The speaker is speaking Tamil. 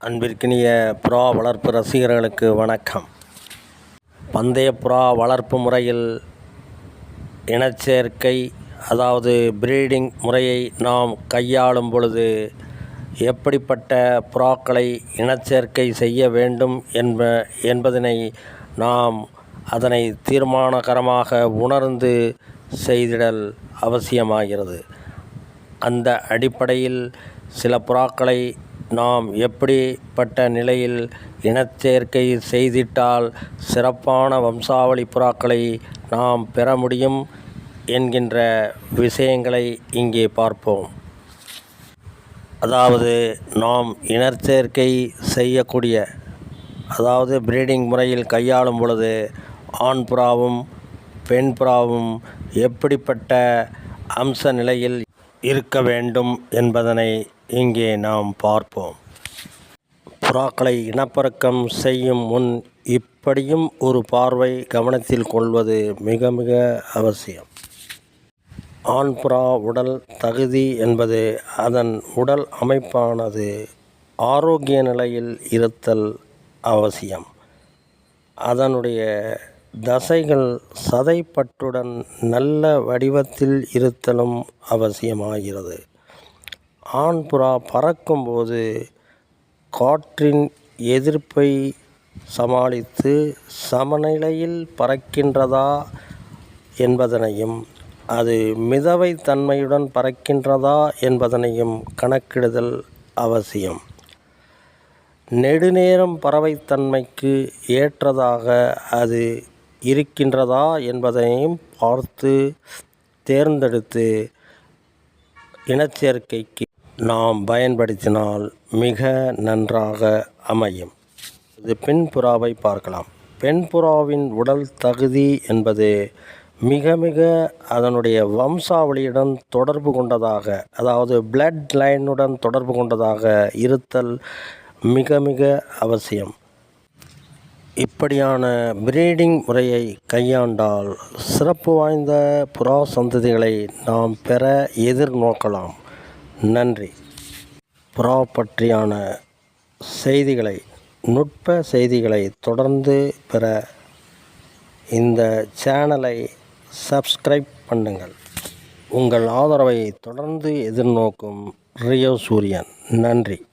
அன்பிற்கினிய புறா வளர்ப்பு ரசிகர்களுக்கு வணக்கம். பந்தய புறா வளர்ப்பு முறையில் இனச்சேர்க்கை அதாவது பிரீடிங் முறையை நாம் கையாளும் பொழுது எப்படிப்பட்ட புறாக்களை இனச்சேர்க்கை செய்ய வேண்டும் என்ப என்பதனை நாம் அதனை தீர்மானகரமாக உணர்ந்து செய்திடல் அவசியமாகிறது. அந்த அடிப்படையில் சில புறாக்களை நாம் எப்படிப்பட்ட நிலையில் இனச்சேர்க்கை செய்திட்டால் சிறப்பான வம்சாவளி புறாக்களை நாம் பெற முடியும் என்கின்ற விஷயங்களை இங்கே பார்ப்போம். அதாவது நாம் இனச்சேர்க்கை செய்யக்கூடிய அதாவது பிரீடிங் முறையில் கையாளும் பொழுது ஆண் புறாவும் பெண் புறாவும் எப்படிப்பட்ட அம்ச நிலையில் இருக்க வேண்டும் என்பதனை இங்கே நாம் பார்ப்போம். புறாக்களை இனப்பெருக்கம் செய்யும் முன் இப்படியும் ஒரு பார்வை கவனத்தில் கொள்வது மிக மிக அவசியம். ஆண் புறா உடல் தகுதி என்பது அதன் உடல் அமைப்பானது ஆரோக்கிய நிலையில் இருத்தல் அவசியம். அதனுடைய தசைகள் சதைப்பற்றுடன் நல்ல வடிவத்தில் இருத்தலும் அவசியமாகிறது. ஆண் புறா பறக்கும்போது காற்றின் எதிர்ப்பை சமாளித்து சமநிலையில் பறக்கின்றதா என்பதனையும் அது மிதவை தன்மையுடன் பறக்கின்றதா என்பதனையும் கணக்கிடுதல் அவசியம். நெடுநேரம் பறவைத்தன்மைக்கு ஏற்றதாக அது இருக்கின்றதா என்பதையும் பார்த்து தேர்ந்தெடுத்து இனச்சேர்க்கைக்கு நாம் பயன்படுத்தினால் மிக நன்றாக அமையும். இது பெண்புறாவை பார்க்கலாம். பெண்புறாவின் உடல் தகுதி என்பது மிக மிக அதனுடைய வம்சாவளியுடன் தொடர்பு கொண்டதாக அதாவது பிளட் லைனுடன் தொடர்பு கொண்டதாக இருத்தல் மிக மிக அவசியம். இப்படியான பிரீடிங் முறையை கையாண்டால் சிறப்பு வாய்ந்த புறா சந்ததிகளை நாம் பெற எதிர்நோக்கலாம். நன்றி. புறா பற்றியான செய்திகளை நுட்ப செய்திகளை தொடர்ந்து பெற இந்த சேனலை சப்ஸ்கிரைப் பண்ணுங்கள். உங்கள் ஆதரவை தொடர்ந்து எதிர்நோக்கும் ரியோ சூரியன். நன்றி.